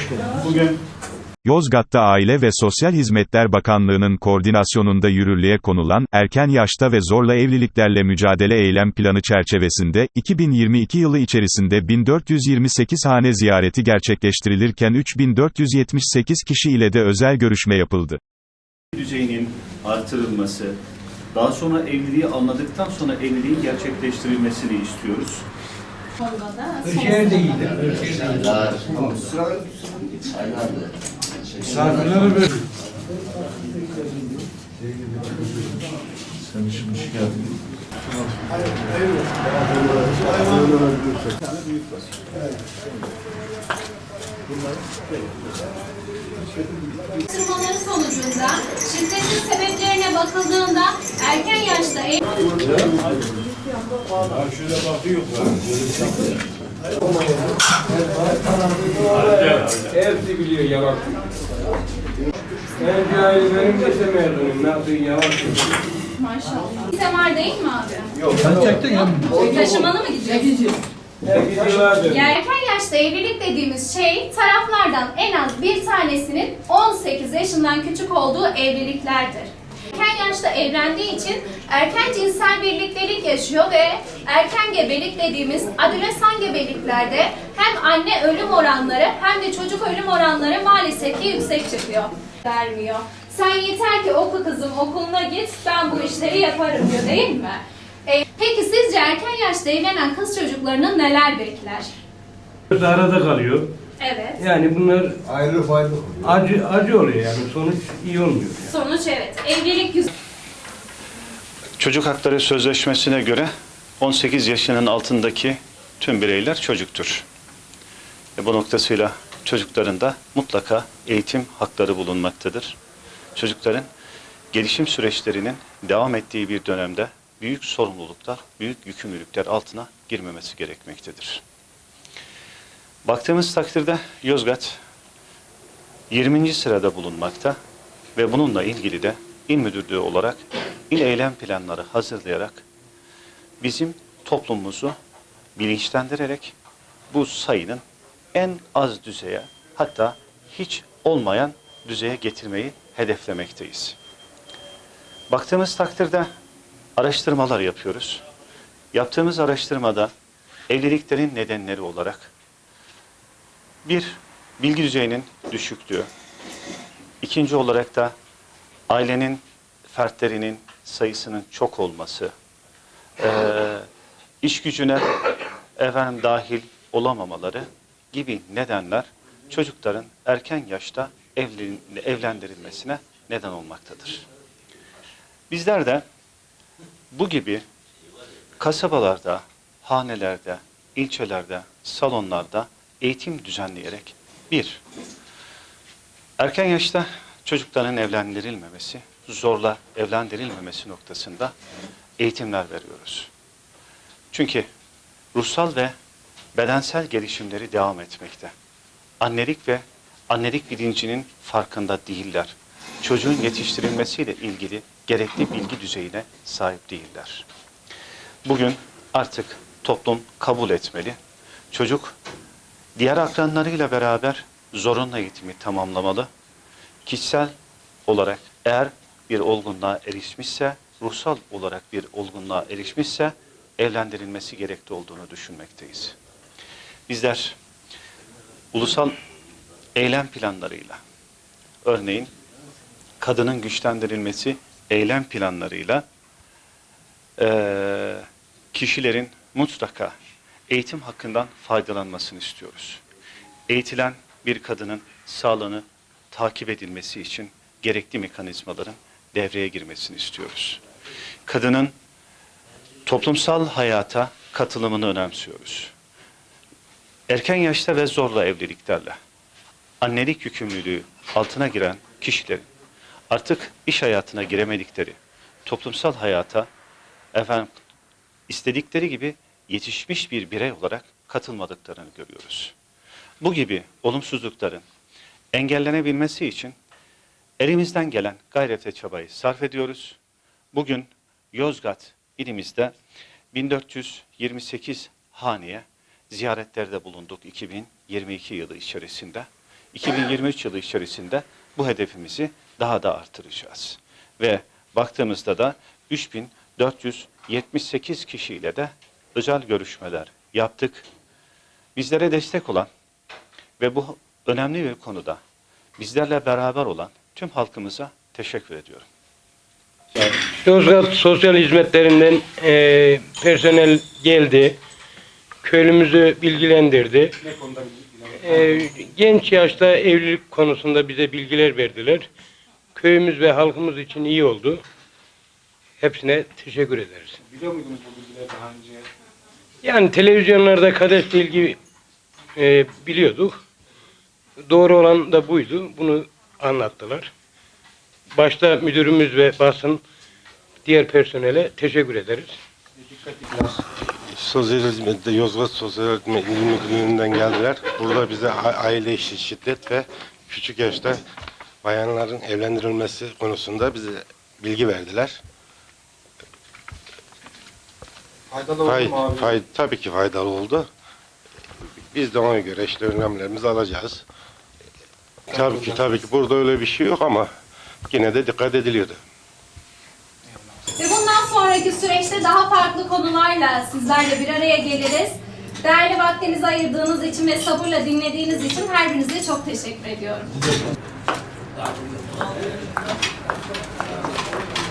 Hoş geldiniz. Bugün Yozgat'ta Aile ve Sosyal Hizmetler Bakanlığı'nın koordinasyonunda yürürlüğe konulan, erken yaşta ve zorla evliliklerle mücadele eylem planı çerçevesinde, 2022 yılı içerisinde 1428 hane ziyareti gerçekleştirilirken 3478 kişi ile de özel görüşme yapıldı. düzeyinin artırılması, daha sonra evliliği anladıktan sonra evliliğin gerçekleştirilmesini istiyoruz. Konuda da Irşehir değil de. Irşehir değil. Misafirlere böyle. Araştırmaları sonucunda şiddetin sebeplerine bakıldığında erken yaşta ev Hepsi biliyor yalan. En cahil benim lise mezunum. Nasıl yalan maşallah. Var değil mi abi? Yok. Sen çektin ya. Taşımalı mı? Gidiyorlardı. Yani erken yaşta evlilik dediğimiz şey taraflardan en az bir tanesinin 18 yaşından küçük olduğu evliliklerdir. Erken yaşta evlendiği için erken cinsel birliktelik yaşıyor ve erken gebelik dediğimiz adolesan gebeliklerde hem anne ölüm oranları hem de çocuk ölüm oranları maalesef ki yüksek çıkıyor. Vermiyor. Sen yeter ki oku kızım okuluna git ben bu işleri yaparım diyor değil mi? E, peki sizce erken yaşta evlenen kız çocuklarını neler bekler? Arada kalıyor. Evet. Yani bunlar Ayrılık ayrılık. acı acı oluyor yani. Sonuç iyi olmuyor. Sonuç evet. Evlilik yüz Çocuk Hakları Sözleşmesi'ne göre 18 yaşının altındaki tüm bireyler çocuktur. Ve bu noktasıyla çocukların da mutlaka eğitim hakları bulunmaktadır. Çocukların gelişim süreçlerinin devam ettiği bir dönemde büyük sorumluluklar, büyük yükümlülükler altına girmemesi gerekmektedir. Baktığımız takdirde Yozgat 20. sırada bulunmakta ve bununla ilgili de il müdürlüğü olarak il eylem planları hazırlayarak bizim toplumumuzu bilinçlendirerek bu sayının en az düzeye hatta hiç olmayan düzeye getirmeyi hedeflemekteyiz. Baktığımız takdirde araştırmalar yapıyoruz. Yaptığımız araştırmada evliliklerin nedenleri olarak bir, bilgi düzeyinin düşüklüğü. İkinci olarak da ailenin fertlerinin sayısının çok olması, eee, iş gücüne efendim dahil olamamaları gibi nedenler çocukların erken yaşta evlen- evlendirilmesine neden olmaktadır. Bizler de bu gibi kasabalarda, hanelerde, ilçelerde, salonlarda eğitim düzenleyerek bir, erken yaşta çocukların evlendirilmemesi, zorla evlendirilmemesi noktasında eğitimler veriyoruz. Çünkü ruhsal ve bedensel gelişimleri devam etmekte. Annelik ve annelik bilincinin farkında değiller. Çocuğun yetiştirilmesiyle ilgili gerekli bilgi düzeyine sahip değiller. Bugün artık toplum kabul etmeli. Çocuk diğer akranlarıyla beraber zorunlu eğitimi tamamlamalı. Kişisel olarak eğer bir olgunluğa erişmişse, ruhsal olarak bir olgunluğa erişmişse evlendirilmesi gerekli olduğunu düşünmekteyiz. Bizler ulusal eylem planlarıyla, örneğin kadının güçlendirilmesi eylem planlarıyla kişilerin mutlaka eğitim hakkından faydalanmasını istiyoruz. Eğitilen bir kadının sağlığını takip edilmesi için gerekli mekanizmaların devreye girmesini istiyoruz. Kadının toplumsal hayata katılımını önemsiyoruz. Erken yaşta ve zorla evliliklerle annelik yükümlülüğü altına giren kişilerin artık iş hayatına giremedikleri, toplumsal hayata efendim istedikleri gibi yetişmiş bir birey olarak katılmadıklarını görüyoruz. Bu gibi olumsuzlukların engellenebilmesi için elimizden gelen gayrete çabayı sarf ediyoruz. Bugün Yozgat ilimizde 1428 haneye ziyaretlerde bulunduk 2022 yılı içerisinde. 2023 yılı içerisinde bu hedefimizi daha da artıracağız. Ve baktığımızda da 3478 kişiyle de özel görüşmeler yaptık. Bizlere destek olan ve bu önemli bir konuda bizlerle beraber olan tüm halkımıza teşekkür ediyorum. Yozgat Sosyal Hizmetlerinden e, personel geldi. Köylümüzü bilgilendirdi. E, genç yaşta evlilik konusunda bize bilgiler verdiler. Köyümüz ve halkımız için iyi oldu. Hepsine teşekkür ederiz. Biliyor muydunuz bu bilgileri daha önce? Yani televizyonlarda kadesle ilgili e, biliyorduk. Doğru olan da buydu. Bunu anlattılar. Başta müdürümüz ve basın diğer personele teşekkür ederiz. Sosyal hizmette Yozgat Sosyal Hizmet İl Müdürlüğü'nden geldiler. Burada bize aile içi şiddet ve küçük yaşta bayanların evlendirilmesi konusunda bize bilgi verdiler. Faydalı oldu mu abi? fay- tabii ki faydalı oldu. Biz de ona göre işte önlemlerimizi alacağız. Tabii ki tabii ki burada öyle bir şey yok ama yine de dikkat ediliyordu. Ve bundan sonraki süreçte daha farklı konularla sizlerle bir araya geliriz. Değerli vaktinizi ayırdığınız için ve sabırla dinlediğiniz için her birinize çok teşekkür ediyorum.